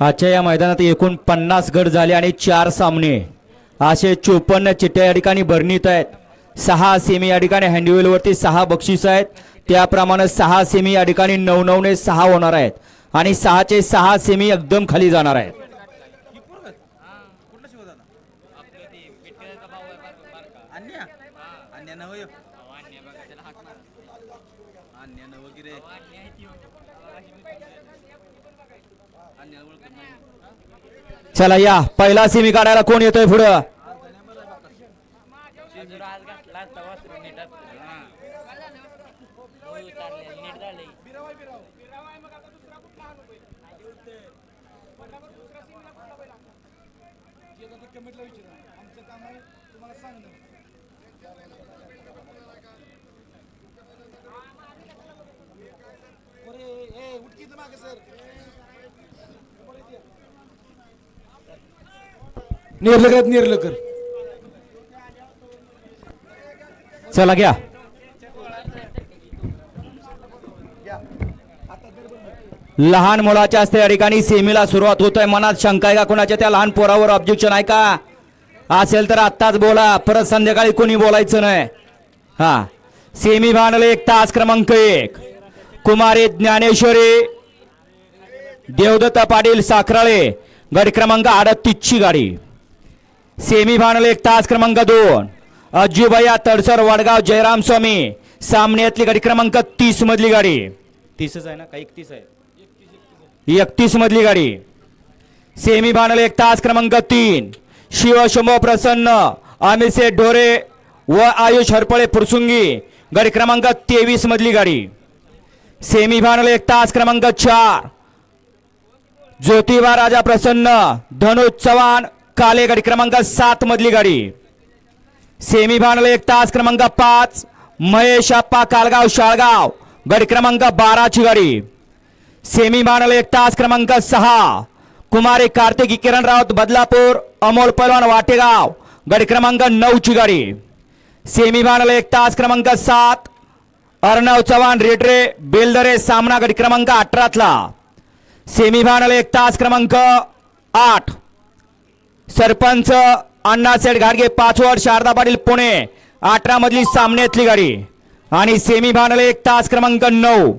आजच्या या मैदानात एकूण पन्नास गट झाले आणि चार सामने. असे चोपन्न चिठ्ठ्या या ठिकाणी भरणीत आहेत. सहा सेमी या ठिकाणी हँडवेलवरती सहा बक्षीस आहेत. त्याप्रमाणे सहा सेमी या ठिकाणी नऊ नऊने सहा होणार आहेत. आणि सहाचे सहा सेमी एकदम खाली जाणार आहेत. चला या पहिला सिमी काढायला कोण येतोय पुढं? आज घातला निर्लकर निर्लकर चला घ्या. लहान मुलाच्या असते या ठिकाणी सेमीला सुरुवात होत आहे मनात शंका आहे का कोणाच्या? त्या लहान पोरावर ऑब्जेक्शन आहे का? असेल तर आत्ताच बोला. परत संध्याकाळी कोणी बोलायचं नाही. हा. सेमी भांडले एक तास क्रमांक एक. कुमारी ज्ञानेश्वरी देवदत्ता पाटील साखराळे. गट क्रमांक अडतीसची गाडी. सेमी फायनल एक तास क्रमांक दोन. अज्जूभैया तडसर वडगाव जयराम स्वामी. सामन्यातली गाडी क्रमांक तीस मधली गाडी. तीसच आहे ना? का एकतीस आहे? एकतीस मधली गाडी. सेमी फायनल एक तास क्रमांक तीन. शिवशंभो प्रसन्न अमित ढोरे व आयुष हरपळे पुरसुंगी. गाडी क्रमांक तेवीस मधली गाडी. सेमी फायनल एक तास क्रमांक चार. ज्योतिबा राजा प्रसन्न धनुज चव्हाण काले गाडी क्रमांक सात मधली गाडी. सेमी फायनल एक तास क्रमांक पाच महेश आप्पा कालगाव शाळगाव. गाडी क्रमांक बाराची गाडी. सेमी फायनल एक तास क्रमांक सहा. कुमारी कार्तिकी किरण राऊत बदलापूर अमोल पलवान वाटेगाव. गाडी क्रमांक नऊची गाडी. सेमी फायनल एक तास क्रमांक सात. अर्णव चव्हाण रेडरे बेलदरे सामना गडी क्रमांक अठरातला. सेमीफायनल एक तास क्रमांक आठ. सरपंच अण्णासेठ घाडगे पाचवड शारदा पाटील पुणे. अठरा मधली सामन्यातली गाडी. आणि सेमी फायनल एक तास क्रमांक नऊ.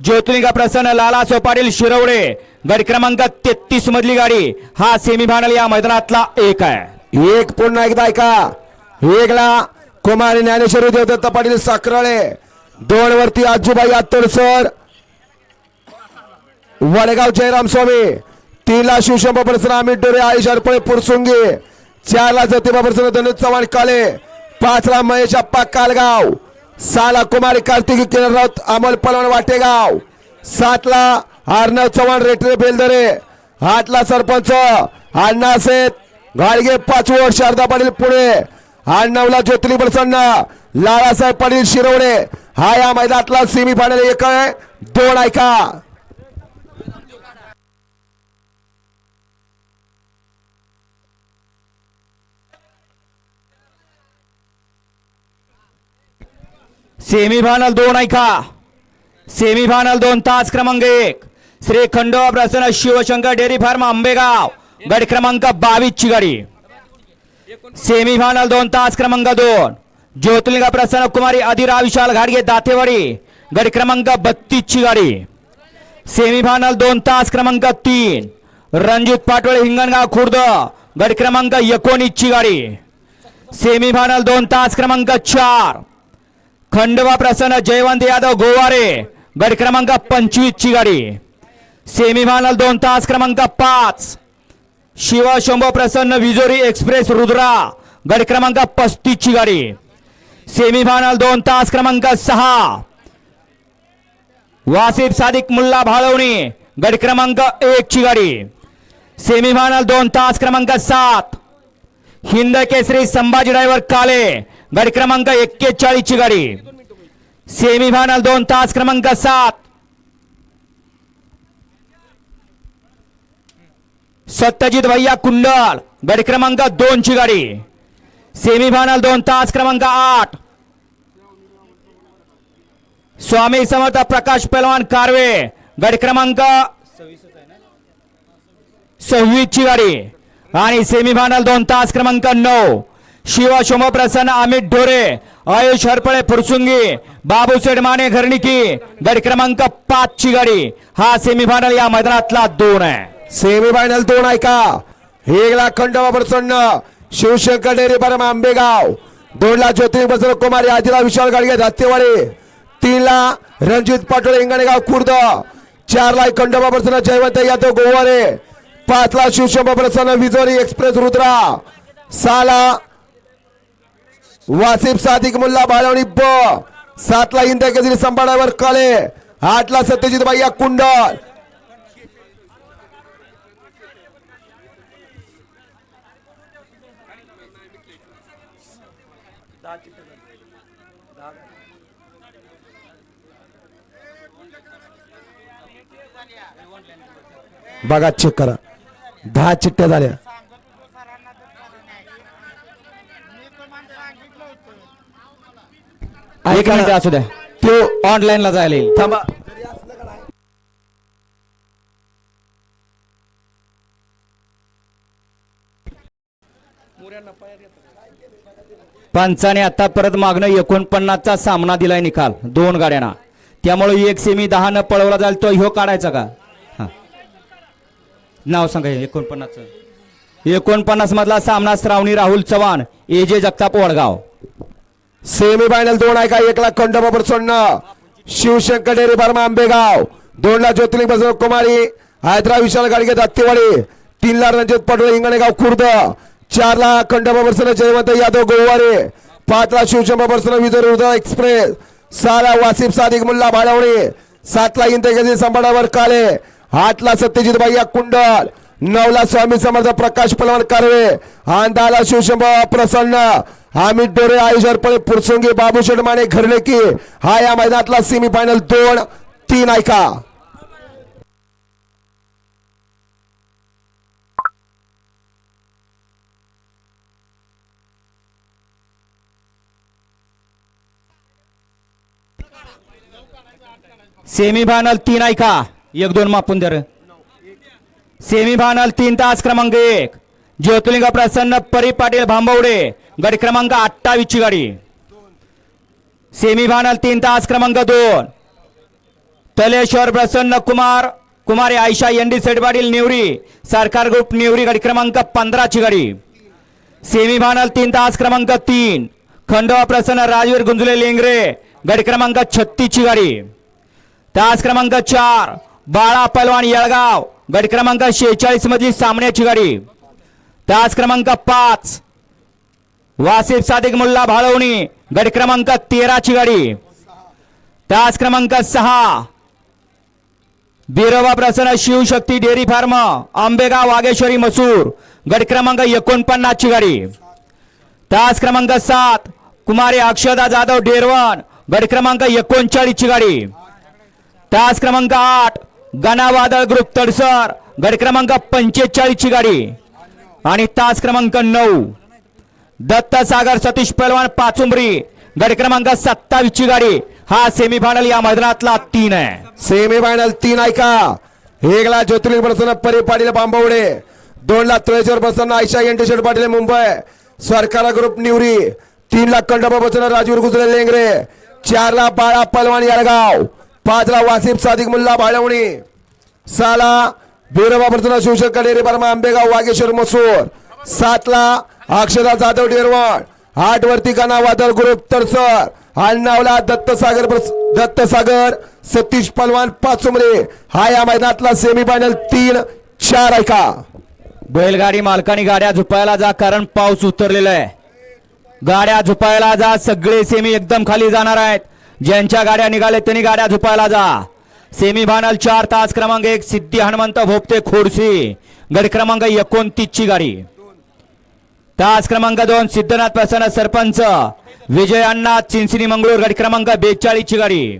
ज्योतिर्लिंग प्रसन्न लाला सोपाटील शिरवडे. गड क्रमांक तेहतीस मधली गाडी. हा सेमीफायनल या मैदानातला एक आहे. एक पुन्हा एकदा ऐका. एकला कुमारी ज्ञानेश्वरी देवदत्त पाटील साखराळे. दोन वरती आजूबाई आतोडसर वडगाव जयराम स्वामी. तीनला शिवशंभ प्रसन्न अमित डोरे आयुष हरपळे पुरसुंगे. चारला ज्योतिबा प्रसन्न धनुष चव्हाण काले पाचला महेश अप्पा कालगाव. सहाला कुमारी कार्तिकी किरण राऊत अमोल पलवण वाटेगाव. सातला अर्णव चव्हाण रेटरे बेलदरे. आठला सरपंच अण्णा सेठ. घाडगे पाचवड शारदा पाटील पुणे. नवला ज्योतिली प्रसन्न लालासाहेब पाटील शिरवणे हा या मैदानातला सेमी फायनल एक आहे. दोन ऐका सेमीफायनल दोन ऐका. सेमीफायनल दोन तास क्रमांक एक. Shri Khandoba Prasanna Shivshankar dairy farm Ambegaon. गड क्रमांक बावीस ची गाडी. सेमीफायनल दोन तास क्रमांक दोन. ज्योतिर्लिंग प्रसन्न कुमारी अधिरा विशाल घाडगे दातेवाडी. गड क्रमांक बत्तीस ची गाडी. सेमीफायनल दोन तास क्रमांक तीन. रणजित पाटोळे हिंगणगाव खुर्द. गड क्रमांक एकोणीस ची गाडी. सेमीफायनल दोन तास क्रमांक चार. खंडवा प्रसन्न जयवंत यादव गोवारे. गट क्रमांक पंचवीस ची गाडी. सेमीफायनल दोन तास क्रमांक पाच. शिवा शंभो प्रसन्न विजोरी एक्सप्रेस रुद्रा. गट क्रमांक पस्तीस ची गाडी. सेमीफायनल दोन तास क्रमांक सहा. वासिफ सादिक मुल्ला भाळवणी. गट क्रमांक एक ची गाडी. सेमीफायनल दोन तास क्रमांक सात. हिंद केसरी संभाजी ड्रायव्हर काले. गट क्रमांक एक्केचाळीस ची गाडी. सेमीफायनल दोन तास क्रमांक सात. सत्यजित भैया कुंडल गड क्रमांक दोन ची गाडी. सेमीफायनल दोन तास क्रमांक आठ. स्वामी समर्थ प्रकाश पहलवान कारवे गड क्रमांक सव्वीस ची गाडी. आणि सेमीफायनल दोन तास क्रमांक नऊ. शिव प्रसन्न अमित ढोरे आयुष हरपळे फुरसुंगी बाबू माने घरणिकी गड क्रमांक पाच ची गाडी. हा सेमीफायनल या मैदानातला दोन आहे. सेमीफायनल दोन आहे का? एकला खंडवा प्रसन्न शिवशंकर डेरी परम आंबेगाव. दोनला ज्योतिर्लिंग प्रसन्न कुमारी आदिला विशाल गाडगे धातेवाडी तीनला रणजित पाटोळे इंगणेगाव खुर्द. चारला खंडोबा प्रसन्न जयवंत यादव गोवारे. पाचला शिवशंभा प्रसन्न विजोरी एक्सप्रेस रुद्रा. सहाला वासिफ सादिक मुल्ला बाळवणी ब. सातला इंद्र गजरी संभाळावर काळे. आठला सत्यजित भाई कुंडल. बघा चेक करा. दहा चिठ्ठ्या झाल्या. एक मिनिट असू द्या. तो ऑनलाईन ला जायला येईल. थांबा. पंचाने आता परत मागणं एकोणपन्नासचा सामना दिलाय निकाल दोन गाड्यांना. त्यामुळे एक सेमी दहा न पळवला जाईल तो ह्यो काढायचा का? हा. नाव सांगा एकोणपन्नासचं. एकोणपन्नास मधला सामना श्रावणी राहुल चव्हाण ए जे जगताप वडगाव. सेमी फायनल दोन आहे का? एकला खंडोबा प्रसन्न शिवशंकर डेरी बर्मा आंबेगाव. दोनला ज्योतिर्लिंग प्रसन्न कुमारी. हैदरा विशाल गाडगे दत्तेवाडी. तीनला रणजित पटोळे इंगणेगाव खुर्द. चारला खंडोबा प्रसन्न जयवंत यादव गोवारे. पाचला शिवशंभा प्रसन्न विजय रुद्र एक्सप्रेस. सहाला वासिफ सादिक मुल्ला भाडवणे. सातला इंद्रगजी संभाडावर काळे. आठला सत्यजित भैया कुंडल. नवला स्वामी समर्थ प्रकाश पलवान कारवे. आंधाला शिवशंभा प्रसन्न. अमित डोरे आयोजनपणे पुरसुंगी बाबू घरले घरलेकी हा या मैदानातला सेमीफायनल दोन तीन ऐका. सेमीफायनल तीन ऐका. एक दोन मापून दर सेमीफायनल तीन तास क्रमांक एक. ज्योतिलिंग प्रसन्न परी पाटील भांबवडे. गडी क्रमांक अठ्ठावीस ची गाडी. सेमीफायनल तीन तास क्रमांक दोन. तलेश्वर प्रसन्न कुमार कुमारी आयशा एनडी सेट पाटील नेवरी सरकार ग्रुप नेवरी गाडी क्रमांक पंधरा ची गाडी. सेमीफायनल तीन तास क्रमांक तीन. खंडोबा प्रसन्न राजवीर गुंजले लेंगरे गडी क्रमांक छत्तीस ची गाडी. तास क्रमांक चार बाळा पलवान येळगाव गट क्रमांक शेहेचाळीस मधली सामन्याची गाडी. तास क्रमांक पाच वासिफ सादिक मुल्ला भाळवणी गट क्रमांक तेराची गाडी. तास क्रमांक सहा. बिरोबा प्रसन्न शिवशक्ती डेअरी फार्म आंबेगाव वागेश्वरी मसूर गट क्रमांक एकोणपन्नास ची गाडी. तास क्रमांक सात कुमारी अक्षदा जाधव डेरवण गट क्रमांक एकोणचाळीस ची गाडी. तास क्रमांक आठ गणावादळ ग्रुप तडसर गड क्रमांक पंचेचाळीस ची गाडी. आणि तास क्रमांक नऊ दत्तसागर सतीश पहलवान पाचुंबरी. गाडी क्रमांक सत्तावीसची गाडी. हा सेमीफायनल या मैदानातला तीन आहे. सेमी फायनल तीन ऐका एकला ज्योतिर्लिंग प्रसन्न परी पाटील बांबवडे. दोनला तुळेश्वर प्रसन्न आयशा एनटी पाटील मुंबई. सरकारा ग्रुप निवरी. तीनला कंडबा प्रसन्न राजवीर गुजरे लेंगरे. चारला बाळा पलवान याळगाव पाचला वासिफ सादिक मुल्ला भाळवणी सहाला बिरोबा प्रसन्न शिवशंकर डेअरी बर्मा आंबेगाव वागेश्वर मसूर. सातला अक्षदा जाधव डेरवण आठ वरती गाणा वादळ ग्रुप तरसर आणि दत्तसागर दत्तसागर सतीश पलवान पाचुमरे. हा या मैदानातला सेमीफायनल तीन चार ऐका. बैलगाडी मालकानी गाड्या झुपायला जा कारण पाऊस उतरलेला आहे. गाड्या झुपायला जा सगळे सेमी एकदम खाली जाणार आहेत. ज्यांच्या गाड्या निघाल्या त्यांनी गाड्या झुपायला जा. सेमी फायनल चार तास क्रमांक एक सिद्धी हनुमंत भोपते खोडसी गड क्रमांक एकोणतीस ची गाडी. तास क्रमांक दोन सिद्धनाथ प्रसन्न सरपंच. विजय अण्णा चिंचणी मंगळूर गाडी क्रमांक बेचाळीसची गाडी.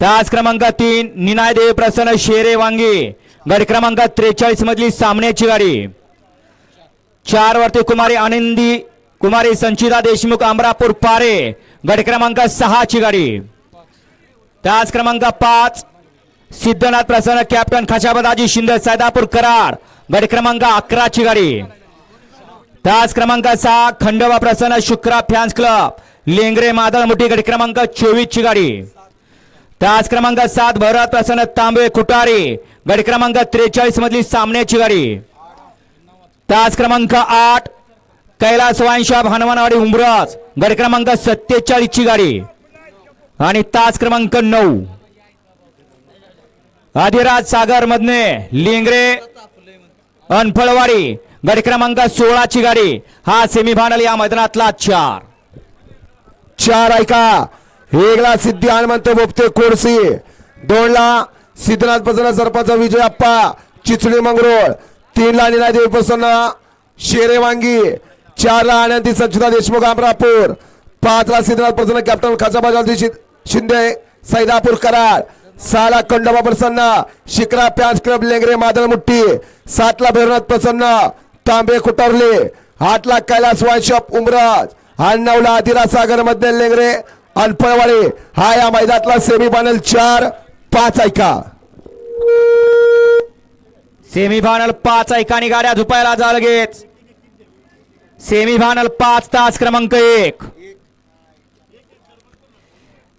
तास क्रमांक तीन निनाय देव प्रसन्न शेरे वांगी. गड क्रमांक त्रेचाळीस मधली सामन्याची गाडी. चार वरती कुमारी आनंदी कुमारी संचिता देशमुख अमरापूर पारे. गड क्रमांक सहाची गाडी. तास क्रमांक पाच सिद्धनाथ प्रसन्न कॅप्टन खशाबदाजी शिंदे सैदापूर कराड. गट क्रमांक अकराची गाडी. तास क्रमांक सहा खंडोबा प्रसन्न शुक्रा फॅन्स क्लब. लेंगरे मादळ मोठी गाडी क्रमांक चोवीस ची गाडी. तास क्रमांक सात भरत प्रसन्न तांबे कुटारे. गाडी क्रमांक त्रेचाळीस मधली सामन्याची गाडी. तास क्रमांक आठ कैलास वाईनशॉप हनुमानवाडी उमरस गाडी क्रमांक सत्तेचाळीस ची गाडी. आणि तास क्रमांक नऊ. अधिराज सागर मधने लिंगरे अनफळवाडी गट क्रमांक सोळाची गाडी. हा सेमीफायनल या मैदानातला चार. चार ऐका एकला सिद्धी हनुमंत बोपते कोडसी दोनला सिद्धनाथ प्रसन्न सरपंच विजय अप्पा चिचडी मंगरोळ. तीनला निलादेवी प्रसन्न शेरे वांगी. चारला आनंदी संचिता देशमुख अमरापूर. पाचला सिद्धनाथ प्रसन्न कॅप्टन खासाबाजावती शिंदे सैदापूर कराड. सहाला खंडोबा प्रसन्न शिकरा प्याज क्लब लेंगरे मादळ मुठ्ठी सातला भैरवनाथ प्रसन्न तांबे कुटरले आठला कैलास वाईनशॉप उमराज आणि नवला आदिरा सागरमध्ये लेंगरे अनफळवाडी हा या मैदानातला सेमीफायनल चार पाच ऐका. सेमीफायनल पाच ऐकानी गाड्या झुपायला जा लगेच सेमीफायनल पाच तास क्रमांक एक.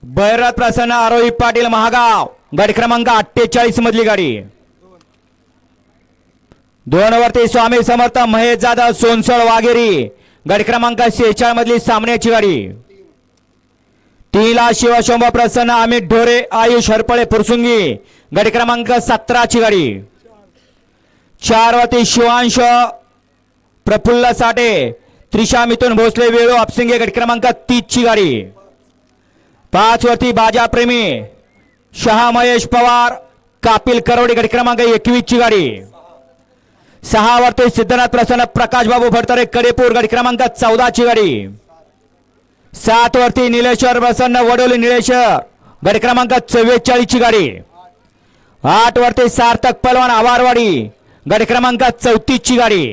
भैरत प्रसन्न आरोही पाटील महागाव. गट क्रमांक अठ्ठेचाळीस मधली गाडी. दोन वरती स्वामी समर्थ महेश जाधव सोनसळ वाघेरी. गट क्रमांक शेहेचाळ मधली सामन्याची गाडी. तीला शिवशंभ प्रसन्न अमित ढोरे आयुष हरपळे फुरसुंगी गट क्रमांक सतराची गाडी. चार वरती शिवांश प्रफुल्ल साठे. त्रिशा मिथुन भोसले वेळू अपसिंगे गट क्रमांक तीसची गाडी. पाच वरती बाजा प्रेमी शहा महेश पवार कापिल करवडी गाडी क्रमांक एकवीस ची गाडी. सहा वरती सिद्धनाथ प्रसन्न प्रकाश बाबू भडतरे कडेपूर गाडी क्रमांक चौदा ची गाडी. सात वरती निलेश्वर प्रसन्न वडोली निलेश्वर गाडी क्रमांक चव्वेचाळीस ची गाडी. आठ वरती सार्थक पलवान आवारवाडी गाडी क्रमांक चौतीस ची गाडी.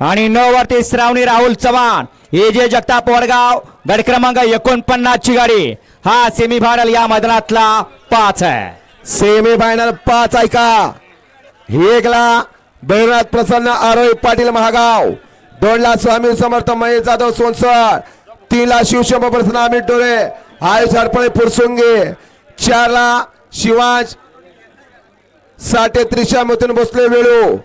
आणि नऊ वरती श्रावणी राहुल चव्हाण ए जे जगताप वडगाव गट क्रमांक एकोणपन्नास ची गाडी हा सेमीफायनल या मैदानातला पाच आहे सेमीफायनल पाच ऐका एकला भैरनाथ प्रसन्न आरोही पाटील महागाव दोनला स्वामी समर्थ महेश जाधव सोनसर तीनला शिवशंभ प्रसन्न अमित डोळे आयुष हरपळे पुरसुंगे चारला शिवाज साठे त्रिशा मधून बसले वेळू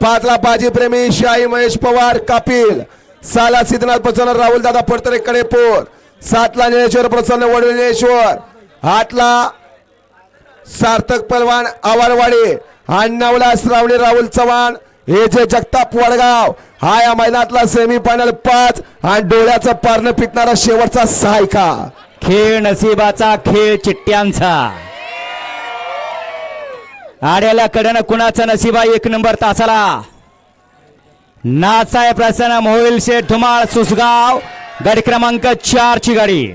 पाचला बाजी प्रेमी शाही महेश पवार कापिल साला सिद्धनाथ प्रसन्न राहुल दादा फडतरे कडेपूर. सातला निळेश्वर प्रसन्न वडविलेश्वर आठला सार्थक पलवान आवारवाडी. आणि नवला श्रावणी राहुल चव्हाण. हे जे जगताप वडगाव. हा या मैदानातला सेमीफायनल पाच. आणि डोळ्याचं पारणं पिटणारा शेवटचा सहायका खेळ नशिबाचा खेळ चिट्ट्यांचा. आड्याला कडेनं कुणाचा नशिबा एक नंबर तासाला? नाचाय प्रसन्न मोहिल शेठ धुमाळ सुसगाव. गड क्रमांक चार ची गाडी.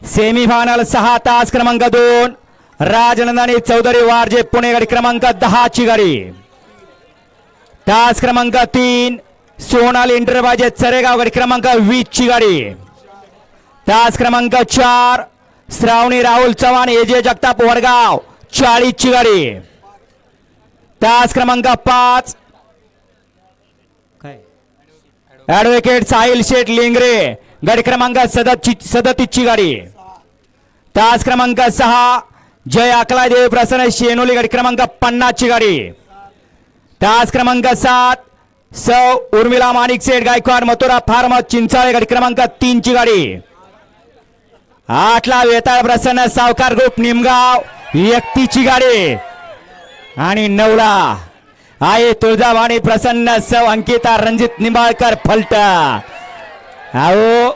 सेमीफायनल सहा तास क्रमांक दोन. राजनंदानी चौधरी वारजे पुणे गडी क्रमांक दहा ची गाडी. तास क्रमांक तीन. सोनाली इंटरबाजे चरेगाव गडी क्रमांक वीस ची गाडी. तास क्रमांक चार. श्रावणी राहुल चव्हाण एजे जगताप वडगाव चाळीस ची गाडी. तास क्रमांक पाच. ऍडव्होकेट साहिल शेठ लिंगरे गड क्रमांक सदतीसची गाडी तास क्रमांक सहा जय अकला देव प्रसन्न शेनोली गाडी क्रमांक पन्नासची गाडी तास क्रमांक सात सौ उर्मिला माणिक सेठ गायकवाड मथुरा फार्म चिंचाळे गाडी क्रमांक तीनची गाडी आठला वेताळ प्रसन्न सावकार ग्रुप निमगाव व्यक्तीची गाडी आणि नवला आहे तुळजावाणी प्रसन्न सौ अंकिता रणजित निंबाळकर फलटा आहो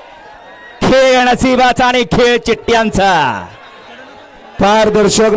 खेळ नशिबाचा आणि खेळ चिट्ट्यांचा. पारदर्शक